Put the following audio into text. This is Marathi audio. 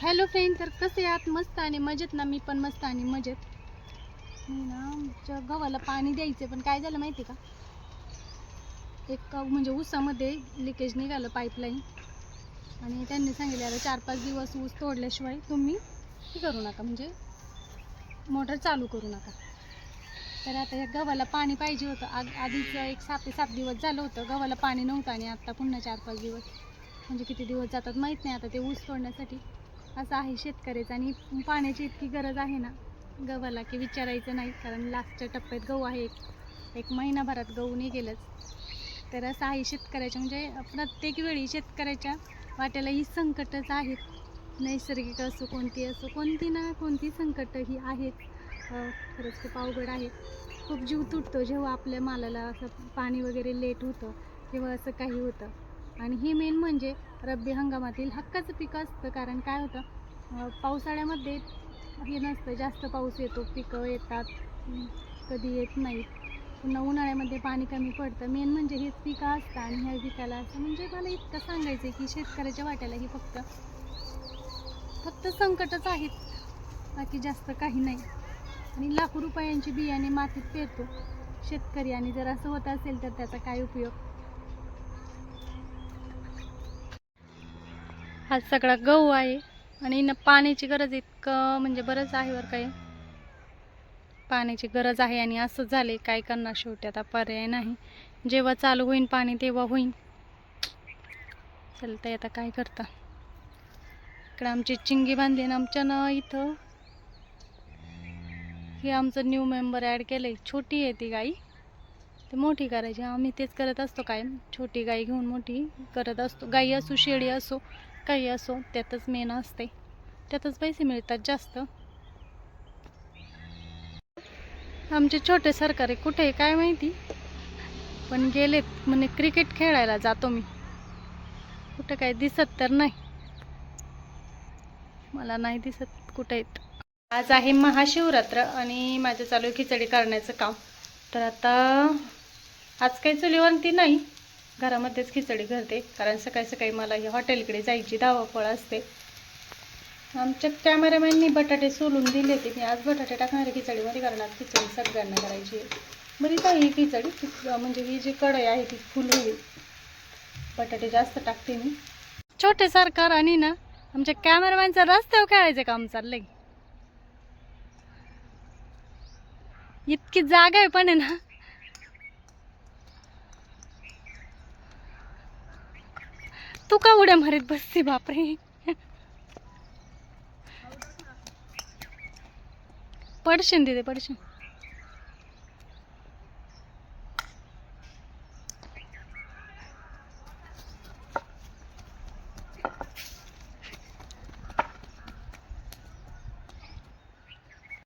हॅलो फ्रेंड तर कसे आहात? मस्त आणि मजेत ना? मी पण मस्त आणि मजेत. मी ना आमच्या गव्हाला पाणी द्यायचं पण काय झालं माहिती का? एक म्हणजे ऊसामध्ये लिकेज निघालं पाईपलाईन आणि त्यांनी सांगितलं आता चार पाच दिवस ऊस तोडल्याशिवाय तुम्ही हे करू नका म्हणजे मोटर चालू करू नका. तर आता या गव्हाला पाणी पाहिजे होतं. आग आधीच एक सात ते सात दिवस झालं होतं. गव्हाला पाणी नव्हतं आणि आत्ता पुन्हा चार पाच दिवस. म्हणजे किती दिवस जातात माहीत नाही आता ते ऊस तोडण्यासाठी. असं आहे शेतकऱ्याचं आणि पाण्याची इतकी गरज आहे ना. गव्हाला की विचारायचं नाही कारण लास्टच्या टप्प्यात गहू आहे एक. एक महिनाभरात गहू नाही गेलंच तर असं आहे शेतकऱ्याच्या म्हणजे प्रत्येक वेळी शेतकऱ्याच्या वाट्याला ही संकटच आहेत. नैसर्गिक असो कोणती असो कोणती ना कोणती संकट ही आहेत खरंच खूप अवघड आहे. खूप जीव तुटतो जेव्हा आपल्या मालाला असं पाणी वगैरे लेट होतं किंवा असं काही होतं. आणि हे मेन म्हणजे रब्बी हंगामातील हक्काचं पीक असतं. कारण काय होतं? पावसाळ्यामध्ये हे नसतं. जास्त पाऊस येतो पिकं येतात कधी येत नाहीत. पुन्हा उन्हाळ्यामध्ये पाणी कमी पडतं. मेन म्हणजे हेच पिकं असतं आणि ह्या पिकाला असं म्हणजे मला इतकं सांगायचं आहे की शेतकऱ्याच्या वाट्याला ही फक्त फक्त संकटच आहेत. बाकी जास्त काही नाही. आणि लाखो रुपयांची बियाणे मातीत पेरतो. शेतकरी आणि जर असं होत असेल तर त्याचा काय उपयोग? हा सगळा गहू आहे आणि न पाण्याची गरज इतकं म्हणजे बरंच आहे बरं काही पाण्याची गरज आहे आणि असं झाले काय करणार शेवटी? आता पर्याय नाही. जेव्हा चालू होईन पाणी तेव्हा होईन. चलतं आता काय करता? इकडं आमची चिंगी बांधली ना आमच्या ना इथं हे आमचं न्यू मेंबर ॲड केलं आहे छोटी आहे ती गाई. ते मोठी करायची. आम्ही तेच करत असतो काय छोटी गाई घेऊन मोठी करत असतो. गाई असो शेळी असो काही असो त्यातच मेन असते. त्यातच पैसे मिळतात जास्त. आमचे छोटे सरकारी कुठे आहे काय माहिती? पण गेलेत म्हणे क्रिकेट खेळायला जातो मी. कुठं काय दिसत तर नाही. मला नाही दिसत कुठे आहेत. आज आहे महाशिवरात्र आणि माझं चालू खिचडी करण्याचं काम. तर आता आज काही चुलीवरती नाही. घरामध्येच खिचडी करते कारण सकाळी सकाळी मला ही हॉटेलकडे जायची धावापळ असते. आमच्या कॅमेरामॅननी बटाटे सोलून दिले ते मी आज बटाटे टाकणार आहे खिचडीमध्ये आज खिचडी सगळ्यांना करायची आहे. बरीच आहे ही खिचडी? म्हणजे ही जी कढई आहे ती फुल होईल. बटाटे जास्त टाकते मी. छोटे सरकार आणि ना आमच्या कॅमेरामॅनचं रस्त्यावर खेळायचं काम चाललंय. इतकी जागा आहे पण आहे ना. का उड्या मारीत बसते बापरे? पडशन तिथे पडशन